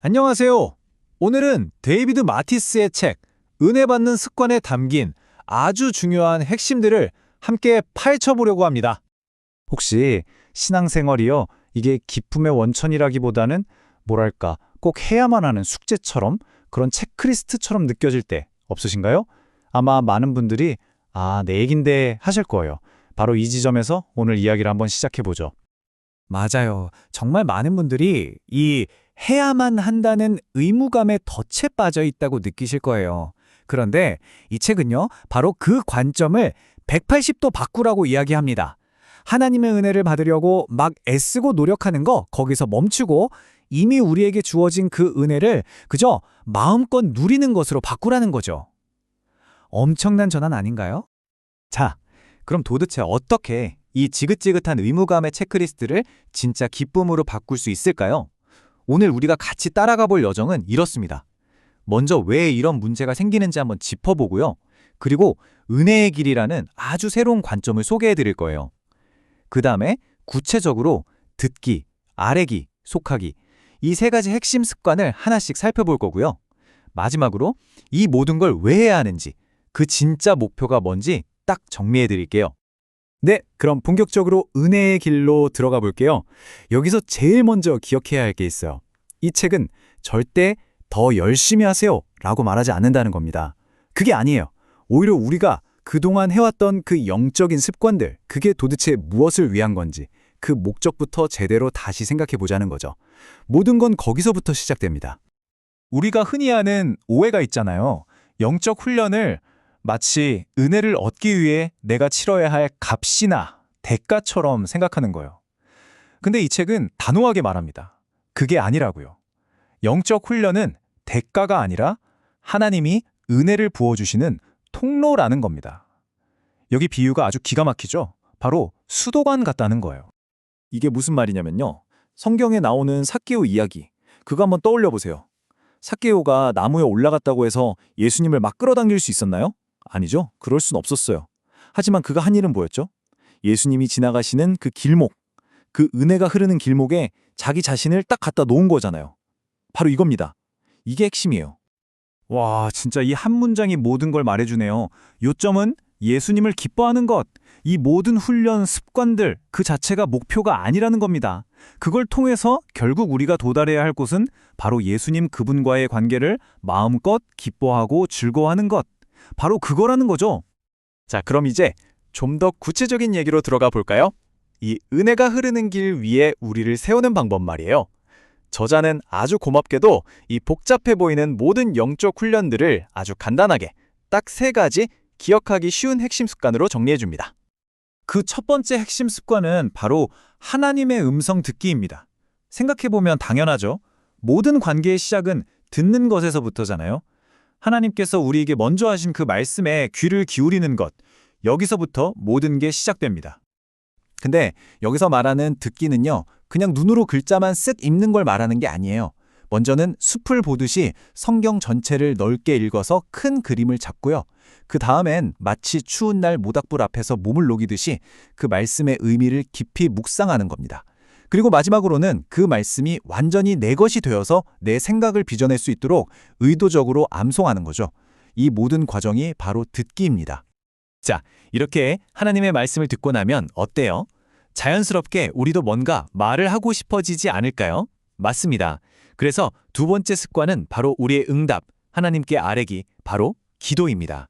안녕하세요. 오늘은 데이비드 마티스의 책 은혜 받는 습관에 담긴 아주 중요한 핵심들을 함께 파헤쳐 보려고 합니다. 혹시 신앙생활이요? 이게 기쁨의 원천이라기보다는 뭐랄까 꼭 해야만 하는 숙제처럼 그런 체크리스트처럼 느껴질 때 없으신가요? 아마 많은 분들이 아, 내 얘긴데 하실 거예요. 바로 이 지점에서 오늘 이야기를 한번 시작해 보죠. 맞아요. 정말 많은 분들이 이 해야만 한다는 의무감에 덫에 빠져 있다고 느끼실 거예요. 그런데 이 책은요, 바로 그 관점을 180도 바꾸라고 이야기합니다. 하나님의 은혜를 받으려고 막 애쓰고 노력하는 거 거기서 멈추고 이미 우리에게 주어진 그 은혜를 그저 마음껏 누리는 것으로 바꾸라는 거죠. 엄청난 전환 아닌가요? 자, 그럼 도대체 어떻게 이 지긋지긋한 의무감의 체크리스트를 진짜 기쁨으로 바꿀 수 있을까요? 오늘 우리가 같이 따라가 볼 여정은 이렇습니다. 먼저 왜 이런 문제가 생기는지 한번 짚어보고요. 그리고 은혜의 길이라는 아주 새로운 관점을 소개해 드릴 거예요. 그 다음에 구체적으로 듣기, 아래기, 속하기 이 세 가지 핵심 습관을 하나씩 살펴볼 거고요. 마지막으로 이 모든 걸 왜 해야 하는지 그 진짜 목표가 뭔지 딱 정리해 드릴게요. 네, 그럼 본격적으로 은혜의 길로 들어가 볼게요. 여기서 제일 먼저 기억해야 할 게 있어요. 이 책은 절대 더 열심히 하세요 라고 말하지 않는다는 겁니다. 그게 아니에요. 오히려 우리가 그동안 해왔던 그 영적인 습관들, 그게 도대체 무엇을 위한 건지 그 목적부터 제대로 다시 생각해 보자는 거죠. 모든 건 거기서부터 시작됩니다. 우리가 흔히 하는 오해가 있잖아요. 영적 훈련을 마치 은혜를 얻기 위해 내가 치러야 할 값이나 대가처럼 생각하는 거예요. 근데 이 책은 단호하게 말합니다. 그게 아니라고요. 영적 훈련은 대가가 아니라 하나님이 은혜를 부어주시는 통로라는 겁니다. 여기 비유가 아주 기가 막히죠? 바로 수도관 같다는 거예요. 이게 무슨 말이냐면요. 성경에 나오는 사케오 이야기. 그거 한번 떠올려 보세요. 사케오가 나무에 올라갔다고 해서 예수님을 막 끌어당길 수 있었나요? 아니죠. 그럴 순 없었어요. 하지만 그가 한 일은 뭐였죠? 예수님이 지나가시는 그 길목, 그 은혜가 흐르는 길목에 자기 자신을 딱 갖다 놓은 거잖아요. 바로 이겁니다. 이게 핵심이에요. 와, 진짜 이 한 문장이 모든 걸 말해주네요. 요점은 예수님을 기뻐하는 것. 이 모든 훈련, 습관들 그 자체가 목표가 아니라는 겁니다. 그걸 통해서 결국 우리가 도달해야 할 곳은 바로 예수님 그분과의 관계를 마음껏 기뻐하고 즐거워하는 것. 바로 그거라는 거죠. 자, 그럼 이제 좀 더 구체적인 얘기로 들어가 볼까요? 이 은혜가 흐르는 길 위에 우리를 세우는 방법 말이에요. 저자는 아주 고맙게도 이 복잡해 보이는 모든 영적 훈련들을 아주 간단하게 딱 세 가지 기억하기 쉬운 핵심 습관으로 정리해 줍니다. 그 첫 번째 핵심 습관은 바로 하나님의 음성 듣기입니다. 생각해보면 당연하죠. 모든 관계의 시작은 듣는 것에서부터잖아요. 하나님께서 우리에게 먼저 하신 그 말씀에 귀를 기울이는 것, 여기서부터 모든 게 시작됩니다. 근데 여기서 말하는 듣기는요, 그냥 눈으로 글자만 쓱 읽는 걸 말하는 게 아니에요. 먼저는 숲을 보듯이 성경 전체를 넓게 읽어서 큰 그림을 잡고요. 그 다음엔 마치 추운 날 모닥불 앞에서 몸을 녹이듯이 그 말씀의 의미를 깊이 묵상하는 겁니다. 그리고 마지막으로는 그 말씀이 완전히 내 것이 되어서 내 생각을 빚어낼 수 있도록 의도적으로 암송하는 거죠. 이 모든 과정이 바로 듣기입니다. 자, 이렇게 하나님의 말씀을 듣고 나면 어때요? 자연스럽게 우리도 뭔가 말을 하고 싶어지지 않을까요? 맞습니다. 그래서 두 번째 습관은 바로 우리의 응답, 하나님께 아뢰기, 바로 기도입니다.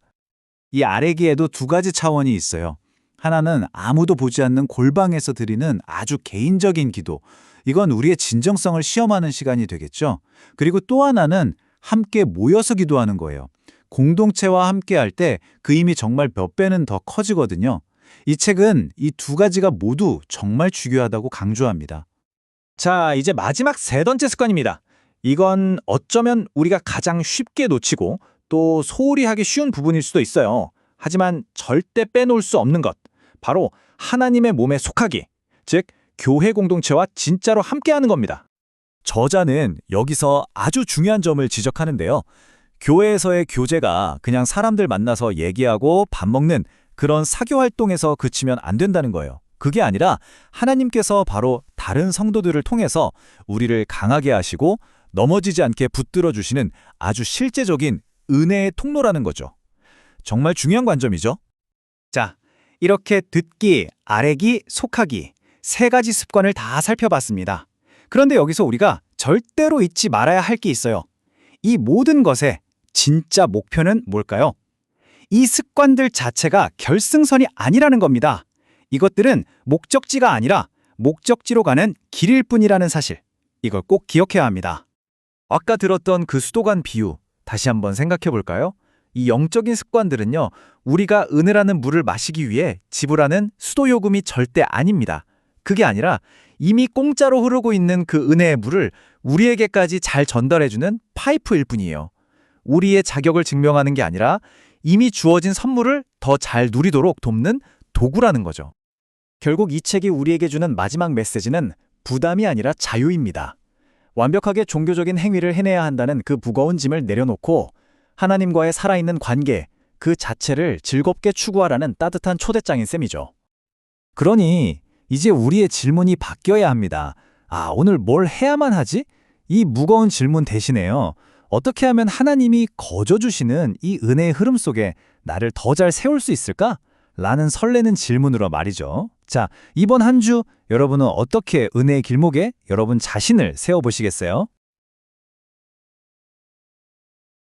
이 아뢰기에도 두 가지 차원이 있어요. 하나는 아무도 보지 않는 골방에서 드리는 아주 개인적인 기도. 이건 우리의 진정성을 시험하는 시간이 되겠죠. 그리고 또 하나는 함께 모여서 기도하는 거예요. 공동체와 함께 할 때 그 힘이 정말 몇 배는 더 커지거든요. 이 책은 이 두 가지가 모두 정말 중요하다고 강조합니다. 자, 이제 마지막 세 번째 습관입니다. 이건 어쩌면 우리가 가장 쉽게 놓치고 또 소홀히 하기 쉬운 부분일 수도 있어요. 하지만 절대 빼놓을 수 없는 것. 바로 하나님의 몸에 속하기. 즉, 교회 공동체와 진짜로 함께하는 겁니다. 저자는 여기서 아주 중요한 점을 지적하는데요. 교회에서의 교제가 그냥 사람들 만나서 얘기하고 밥 먹는 그런 사교 활동에서 그치면 안 된다는 거예요. 그게 아니라 하나님께서 바로 다른 성도들을 통해서 우리를 강하게 하시고 넘어지지 않게 붙들어 주시는 아주 실제적인 은혜의 통로라는 거죠. 정말 중요한 관점이죠. 자, 이렇게 듣기, 아래기, 속하기 세 가지 습관을 다 살펴봤습니다. 그런데 여기서 우리가 절대로 잊지 말아야 할 게 있어요. 이 모든 것의 진짜 목표는 뭘까요? 이 습관들 자체가 결승선이 아니라는 겁니다. 이것들은 목적지가 아니라 목적지로 가는 길일 뿐이라는 사실. 이걸 꼭 기억해야 합니다. 아까 들었던 그 수도관 비유 다시 한번 생각해 볼까요? 이 영적인 습관들은요, 우리가 은혜라는 물을 마시기 위해 지불하는 수도 요금이 절대 아닙니다. 그게 아니라 이미 공짜로 흐르고 있는 그 은혜의 물을 우리에게까지 잘 전달해주는 파이프일 뿐이에요. 우리의 자격을 증명하는 게 아니라 이미 주어진 선물을 더 잘 누리도록 돕는 도구라는 거죠. 결국 이 책이 우리에게 주는 마지막 메시지는 부담이 아니라 자유입니다. 완벽하게 종교적인 행위를 해내야 한다는 그 무거운 짐을 내려놓고 하나님과의 살아있는 관계, 그 자체를 즐겁게 추구하라는 따뜻한 초대장인 셈이죠. 그러니 이제 우리의 질문이 바뀌어야 합니다. 아, 오늘 뭘 해야만 하지? 이 무거운 질문 대신에요. 어떻게 하면 하나님이 거저 주시는 이 은혜의 흐름 속에 나를 더 잘 세울 수 있을까? 라는 설레는 질문으로 말이죠. 자, 이번 한 주 여러분은 어떻게 은혜의 길목에 여러분 자신을 세워보시겠어요?